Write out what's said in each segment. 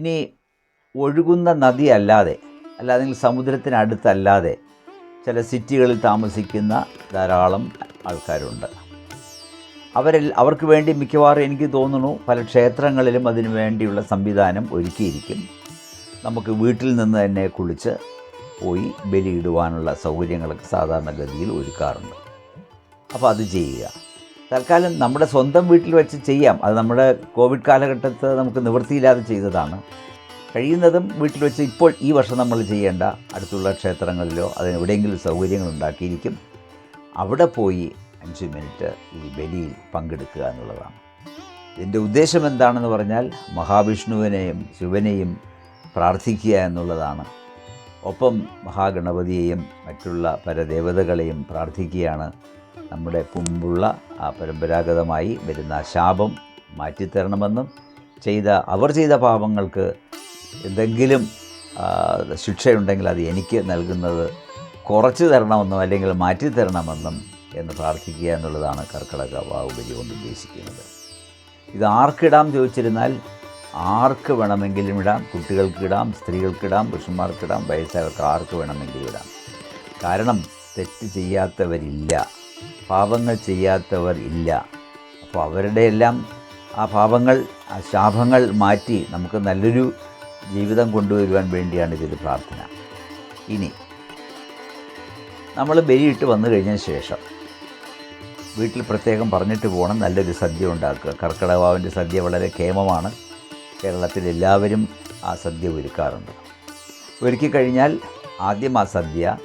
ഇനി ഒഴുകുന്ന നദി അല്ലാതെ അല്ലാതെ സമുദ്രത്തിനടുത്തല്ലാതെ ചില സിറ്റികളിൽ താമസിക്കുന്ന ധാരാളം ആൾക്കാരുണ്ട്. അവരിൽ അവർക്ക് വേണ്ടി മിക്കവാറും എനിക്ക് തോന്നുന്നു പല ക്ഷേത്രങ്ങളിലും അതിനു വേണ്ടിയുള്ള സംവിധാനം ഒരുക്കിയിരിക്കും. നമുക്ക് വീട്ടിൽ നിന്ന് തന്നെ കുളിച്ച് പോയി ബലിയിടുവാനുള്ള സൗകര്യങ്ങളൊക്കെ സാധാരണഗതിയിൽ ഒരുക്കാറുണ്ട്. അപ്പോൾ അത് ചെയ്യുക. തൽക്കാലം നമ്മുടെ സ്വന്തം വീട്ടിൽ വെച്ച് ചെയ്യാം. അത് നമ്മുടെ കോവിഡ് കാലഘട്ടത്ത് നമുക്ക് നിവൃത്തിയില്ലാതെ ചെയ്തതാണ്. കഴിയുന്നതും വീട്ടിൽ വെച്ച് ഇപ്പോൾ ഈ വർഷം നമ്മൾ ചെയ്യേണ്ട അടുത്തുള്ള ക്ഷേത്രങ്ങളിലോ അതിന് എവിടെയെങ്കിലും സൗകര്യങ്ങൾ ഉണ്ടാക്കിയിരിക്കും. അവിടെ പോയി അഞ്ച് മിനിറ്റ് ഈ ബലിയിൽ പങ്കെടുക്കുക എന്നുള്ളതാണ്. ഇതിന്റെ ഉദ്ദേശം എന്താണെന്ന് പറഞ്ഞാൽ മഹാവിഷ്ണുവിനെയും ശിവനെയും പ്രാർത്ഥിക്കുക എന്നുള്ളതാണ്. ഒപ്പം മഹാഗണപതിയെയും മറ്റുള്ള പരദേവതകളെയും പ്രാർത്ഥിക്കുകയാണ് നമ്മുടെ മുമ്പുള്ള ആ പരമ്പരാഗതമായി വരുന്ന ശാപം മാറ്റിത്തരണമെന്നും ചെയ്ത അവർ ചെയ്ത പാപങ്ങൾക്ക് എന്തെങ്കിലും ശിക്ഷയുണ്ടെങ്കിൽ അത് എനിക്ക് നൽകുന്നത് കുറച്ച് തരണമെന്നും അല്ലെങ്കിൽ മാറ്റി തരണമെന്നും എന്ന് പ്രാർത്ഥിക്കുക എന്നുള്ളതാണ് കർക്കിടക വാവുബലി കൊണ്ട് ഉദ്ദേശിക്കുന്നത്. ഇത് ആർക്കിടാം ചോദിച്ചിരുന്നാൽ ആർക്ക് വേണമെങ്കിലും ഇടാം കുട്ടികൾക്കിടാം സ്ത്രീകൾക്കിടാം പുരുഷന്മാർക്കിടാം വയസ്സായവർക്ക് ആർക്ക് വേണമെങ്കിലും ഇടാം. കാരണം തെറ്റ് ചെയ്യാത്തവരില്ല. പാപങ്ങൾ ചെയ്യാത്തവർ ഇല്ല. അപ്പോൾ അവരുടെ എല്ലാം ആ പാപങ്ങൾ ആ ശാപങ്ങൾ മാറ്റി നമുക്ക് നല്ലൊരു ജീവിതം കൊണ്ടുവരുവാൻ വേണ്ടിയാണ് ഇതൊരു പ്രാർത്ഥന. ഇനി നമ്മൾ ബലിയിട്ട് വന്നു കഴിഞ്ഞ ശേഷം വീട്ടിൽ പ്രത്യേകം പറഞ്ഞിട്ട് പോകണം. നല്ലൊരു സദ്യ ഉണ്ടാക്കുക. കർക്കിടകാവിന്റെ സദ്യ വളരെ ക്ഷേമമാണ്. കേരളത്തിൽ എല്ലാവരും ആ സദ്യ ഒരുക്കാറുണ്ട്. ഒരുക്കി കഴിഞ്ഞാൽ ആദ്യം ആ സദ്യ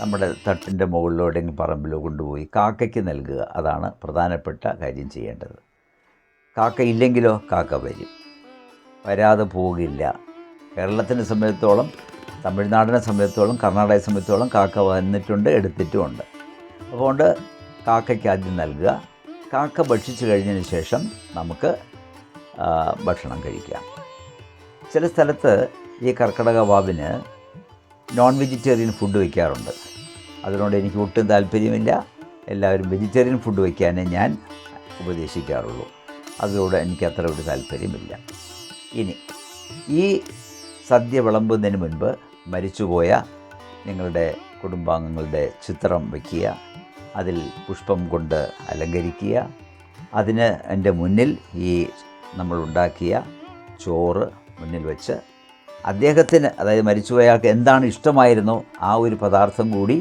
നമ്മുടെ തട്ടിന്റെ മുകളിലോ എവിടെയെങ്കിലും പറമ്പിലോ കൊണ്ടുപോയി കാക്കയ്ക്ക് നൽകുക. അതാണ് പ്രധാനപ്പെട്ട കാര്യം ചെയ്യേണ്ടത്. കാക്ക ഇല്ലെങ്കിലോ കാക്ക വരും. വരാതെ പോകില്ല. കേരളത്തിന്റെ സംബന്ധിച്ചോളം തമിഴ്നാടിനെ സംബന്ധിച്ചോളം കർണാടകയെ സംബന്ധിച്ചോളം കാക്ക വന്നിട്ടുണ്ട് എടുത്തിട്ടുമുണ്ട്. അതുകൊണ്ട് കാക്കയ്ക്ക് ആദ്യം നൽകുക. കാക്ക ഭക്ഷിച്ചു കഴിഞ്ഞതിന് ശേഷം നമുക്ക് ഭക്ഷണം കഴിക്കാം. ചില സ്ഥലത്ത് ഈ കർക്കിടക വാവിന് നോൺ വെജിറ്റേറിയൻ ഫുഡ് വയ്ക്കാറുണ്ട്. അതിനോട് എനിക്ക് ഒട്ടും താല്പര്യമില്ല. എല്ലാവരും വെജിറ്റേറിയൻ ഫുഡ് വയ്ക്കാനേ ഞാൻ ഉപദേശിക്കാറുള്ളൂ. അതിനോട് എനിക്ക് അത്ര ഒരു താല്പര്യമില്ല. ഇനി ഈ സദ്യ വിളമ്പുന്നതിന് മുൻപ് മരിച്ചുപോയ നിങ്ങളുടെ കുടുംബാംഗങ്ങളുടെ ചിത്രം വയ്ക്കുക അതിൽ പുഷ്പം കൊണ്ട് അലങ്കരിക്കുക അതിന് എന്റെ മുന്നിൽ ഈ നമ്മൾ ഉണ്ടാക്കിയ ചോറ് മുന്നിൽ വെച്ച് അദ്ദേഹത്തിന് അതായത് മരിച്ചുപോയ ആൾക്ക് എന്താണ് ഇഷ്ടമായിരുന്നോ ആ ഒരു പദാർത്ഥം കൂടി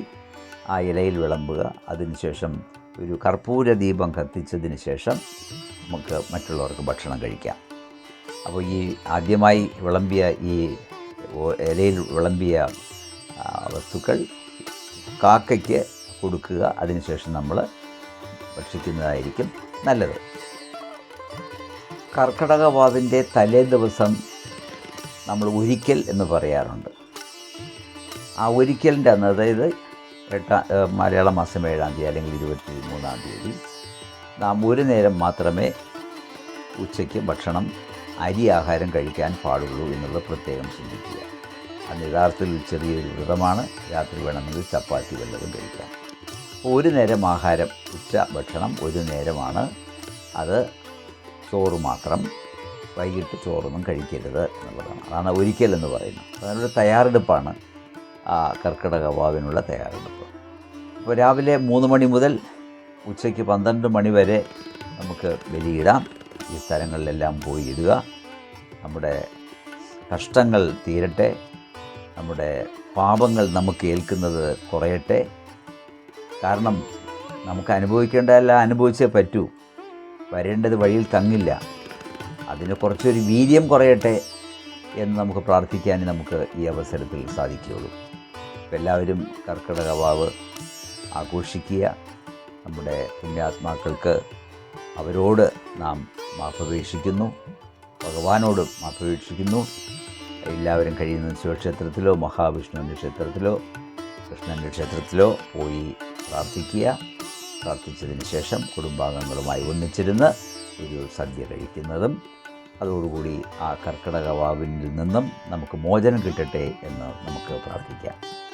ആ ഇലയിൽ വിളമ്പുക. അതിനുശേഷം ഒരു കർപ്പൂര ദീപം കത്തിച്ചതിന് ശേഷം നമുക്ക് മറ്റുള്ളവർക്ക് ഭക്ഷണം കഴിക്കാം. അപ്പോൾ ഈ ആദ്യമായി വിളമ്പിയ ഈ ഇലയിൽ വിളമ്പിയ വസ്തുക്കൾ കാക്കയ്ക്ക് കൊടുക്കുക. അതിനുശേഷം നമ്മൾ ഭക്ഷിക്കുന്നതായിരിക്കും നല്ലത്. കർക്കിടക വാവിന്റെ തലേ ദിവസം നമ്മൾ ഒരിക്കൽ എന്ന് പറയാറുണ്ട്. ആ ഒരിക്കലിന്റെ അന്ന് അതായത് എട്ടാം മലയാള മാസം ഏഴാം തീയതി അല്ലെങ്കിൽ ഇരുപത്തി മൂന്നാം തീയതി. നാം ഒരു നേരം മാത്രമേ ഉച്ചയ്ക്ക് ഭക്ഷണം അരി ആഹാരം കഴിക്കാൻ പാടുള്ളൂ എന്നുള്ളത് പ്രത്യേകം ചിന്തിക്കുക. അന്ന് യഥാർത്ഥത്തിൽ ചെറിയൊരു വ്രതമാണ്. രാത്രി വേണമെങ്കിൽ ചപ്പാത്തി വല്ലതും കഴിക്കാം. ഒരു നേരം ആഹാരം ഉച്ച ഭക്ഷണം ഒരു നേരമാണ്. അത് ചോറ് മാത്രം. വൈകിട്ട് ചോറൊന്നും കഴിക്കരുത് എന്നുള്ളതാണ്. അതാണ് ഒരിക്കൽ എന്ന് പറയുന്നത് അതിനൊരു തയ്യാറെടുപ്പാണ്. കർക്കിടക വാവിനുള്ള തയ്യാറെടുപ്പ്. അപ്പോൾ രാവിലെ മൂന്ന് മണി മുതൽ ഉച്ചയ്ക്ക് പന്ത്രണ്ട് മണി വരെ നമുക്ക് ബലിയിടാം. ഈ സ്ഥലങ്ങളിലെല്ലാം പോയി ഇടുക. നമ്മുടെ കഷ്ടങ്ങൾ തീരട്ടെ. നമ്മുടെ പാപങ്ങൾ നമുക്ക് ഏൽക്കുന്നത് കുറയട്ടെ. കാരണം നമുക്ക് അനുഭവിക്കേണ്ടതെല്ലാം അനുഭവിച്ചേ പറ്റൂ. വരേണ്ടത് വഴിയിൽ തങ്ങില്ല. അതിന് കുറച്ചൊരു വീര്യം കുറയട്ടെ എന്ന് നമുക്ക് പ്രാർത്ഥിക്കാൻ നമുക്ക് ഈ അവസരത്തിൽ സാധിക്കുകയുള്ളൂ. എല്ലാവരും കർക്കിടക വാവ് ആഘോഷിക്കുക. നമ്മുടെ പുണ്യാത്മാക്കൾക്ക് അവരോട് നാം മാപ്പപേക്ഷിക്കുന്നു. ഭഗവാനോട് മാപ്പപേക്ഷിക്കുന്നു. എല്ലാവരും കഴിയുന്ന ശിവക്ഷേത്രത്തിലോ മഹാവിഷ്ണുവിന്റെ ക്ഷേത്രത്തിലോ കൃഷ്ണന്റെ ക്ഷേത്രത്തിലോ പോയി പ്രാർത്ഥിക്കുക. പ്രാർത്ഥിച്ചതിന് ശേഷം കുടുംബാംഗങ്ങളുമായി ഒന്നിച്ചിരുന്ന് ഒരു സദ്യ കഴിക്കുന്നതും അതോടുകൂടി ആ കർക്കിടക വാവിൽ നിന്നും നമുക്ക് മോചനം കിട്ടട്ടെ എന്ന് നമുക്ക് പ്രാർത്ഥിക്കാം.